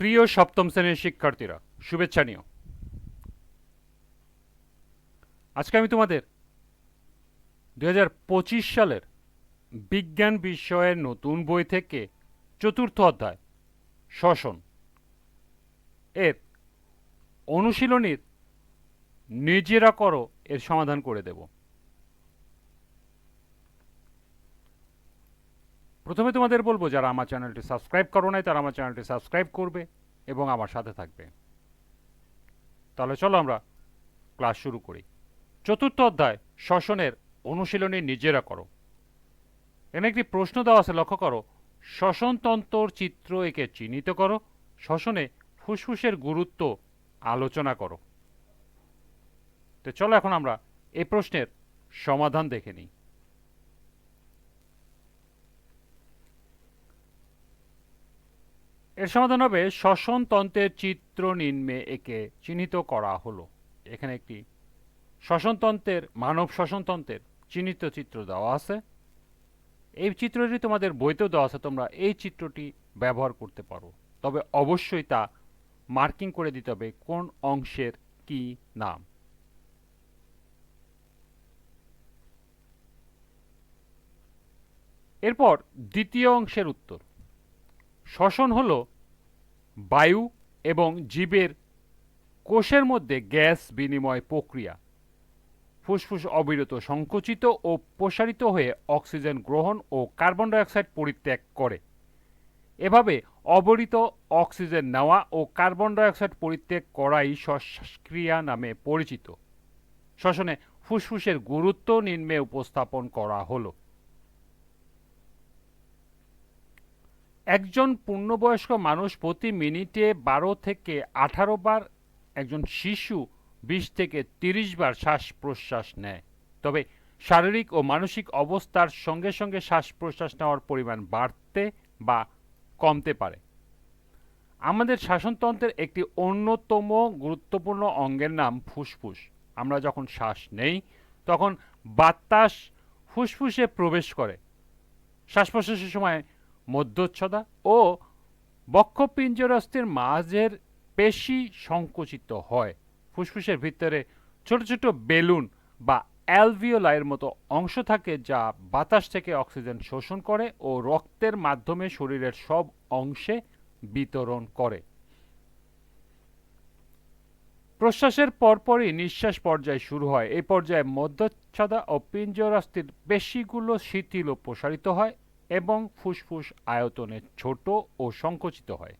প্রিয় সপ্তম শ্রেণির শিক্ষার্থীরা, শুভেচ্ছা নিও। আজকে আমি তোমাদের দু হাজার পঁচিশ সালের বিজ্ঞান বিষয়ের নতুন বই থেকে চতুর্থ অধ্যায় শ্বসন এর অনুশীলনীর নিজেরা করো, এর সমাধান করে দেব। প্রথমে তোমাদের বলব, যারা আমার চ্যানেলটি সাবস্ক্রাইব করো নাই, তারা আমার চ্যানেলটি সাবস্ক্রাইব করবে এবং আমার সাথে থাকবে। তাহলে চলো আমরা ক্লাস শুরু করি। চতুর্থ অধ্যায়, শ্বসনের অনুশীলনী নিজেরা করো। এখানে একটি প্রশ্ন দেওয়া আছে, লক্ষ্য করো। শ্বসনতন্ত্রর চিত্র একে চিহ্নিত করো, শ্বসনে ফুসফুসের গুরুত্ব আলোচনা করো। তো চলো এখন আমরা এই প্রশ্নের সমাধান দেখে নিই। এর সমাধান হবে শ্বসন তন্ত্রের চিত্র নিম্নে একে চিহ্নিত করা হলো। এখানে একটি শ্বসনতন্ত্রের মানব শ্বসনতন্ত্রের চিহ্নিত চিত্র দেওয়া আছে। এই চিত্রটি তোমাদের বইতেও দেওয়া আছে, তোমরা এই চিত্রটি ব্যবহার করতে পারো। তবে অবশ্যই তা মার্কিং করে দিতে হবে কোন অংশের কি নাম। এরপর দ্বিতীয় অংশের উত্তর। শ্বসন হল বায়ু এবং জীবের কোষের মধ্যে গ্যাস বিনিময় প্রক্রিয়া। ফুসফুস অবিরত সংকুচিত ও প্রসারিত হয়ে অক্সিজেন গ্রহণ ও কার্বন ডাইঅক্সাইড পরিত্যাগ করে। এভাবে অবরিত অক্সিজেন নেওয়া ও কার্বন ডাইঅক্সাইড পরিত্যাগ করাই শ্বাসক্রিয়া নামে পরিচিত। শ্বসনে ফুসফুসের গুরুত্ব নিম্নে উপস্থাপন করা হলো। একজন পূর্ণবয়স্ক মানুষ প্রতি মিনিটে বারো থেকে আঠারো বার, একজন শিশু বিশ থেকে তিরিশ বার শ্বাস প্রশ্বাস নেয়। তবে শারীরিক ও মানসিক অবস্থার সঙ্গে সঙ্গে শ্বাস প্রশ্বাস নেওয়ার পরিমাণ বাড়তে বা কমতে পারে। আমাদের শাসনতন্ত্রের একটি অন্যতম গুরুত্বপূর্ণ অঙ্গের নাম ফুসফুস। আমরা যখন শ্বাস নেই, তখন বাতাস ফুসফুসে প্রবেশ করে। শ্বাস প্রশ্বাসের সময় মধ্যচ্ছদা ও বক্ষপিঞ্জরস্থের মাঝের পেশি সংকুচিত হয়। ফুসফুসের ভিতরে ছোট ছোট বেলুন বা অ্যালভিওলাইয়ের মতো অংশ থাকে যা বাতাস থেকে অক্সিজেন শোষণ করে ও রক্তের মাধ্যমে শরীরের সব অংশে বিতরণ করে। প্রশ্বাসের পরপরই নিঃশ্বাস পর্যায় শুরু হয়। এই পর্যায়ে মধ্যচ্ছদা ও পিঞ্জরাস্থির পেশিগুলো শিথিল ও প্রসারিত হয়। এবং ফুসফুস আয়তনে ছোট ও সংকুচিত হয়।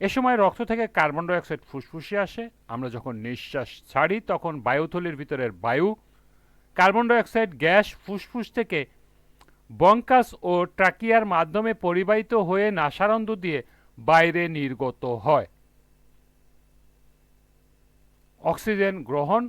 এ সময় রক্ত থেকে কার্বন ডাইঅক্সাইড ফুসফুসে আসে। আমরা যখন নিঃশ্বাস ছাড়ি, তখন বায়ুথলির ভিতরের বায়ু, কার্বন ডাইঅক্সাইড, গ্যাস, ফুসফুস থেকে বঙ্কাস ও ট্রাকিয়ার মাধ্যমে পরিবাহিত হয়ে নাসারন্ধ্র দিয়ে বাইরে নির্গত হয়। অক্সিজেন গ্রহণ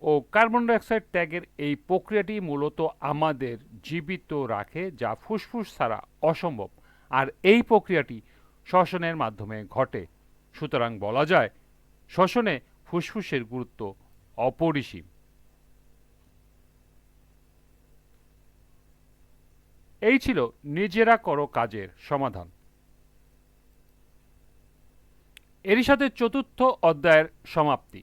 ও কার্বন ডাইঅক্সাইড ত্যাগের এই প্রক্রিয়াটি মূলত আমাদের জীবিত রাখে, যা ফুসফুস ছাড়া অসম্ভব। আর এই প্রক্রিয়াটি শ্বসনের মাধ্যমে ঘটে। সুতরাং বলা যায়, শ্বসনে ফুসফুসের গুরুত্ব অপরিসীম। এই ছিল নিজেরা করো কাজের সমাধান। এরই সাথে চতুর্থ অধ্যায়ের সমাপ্তি।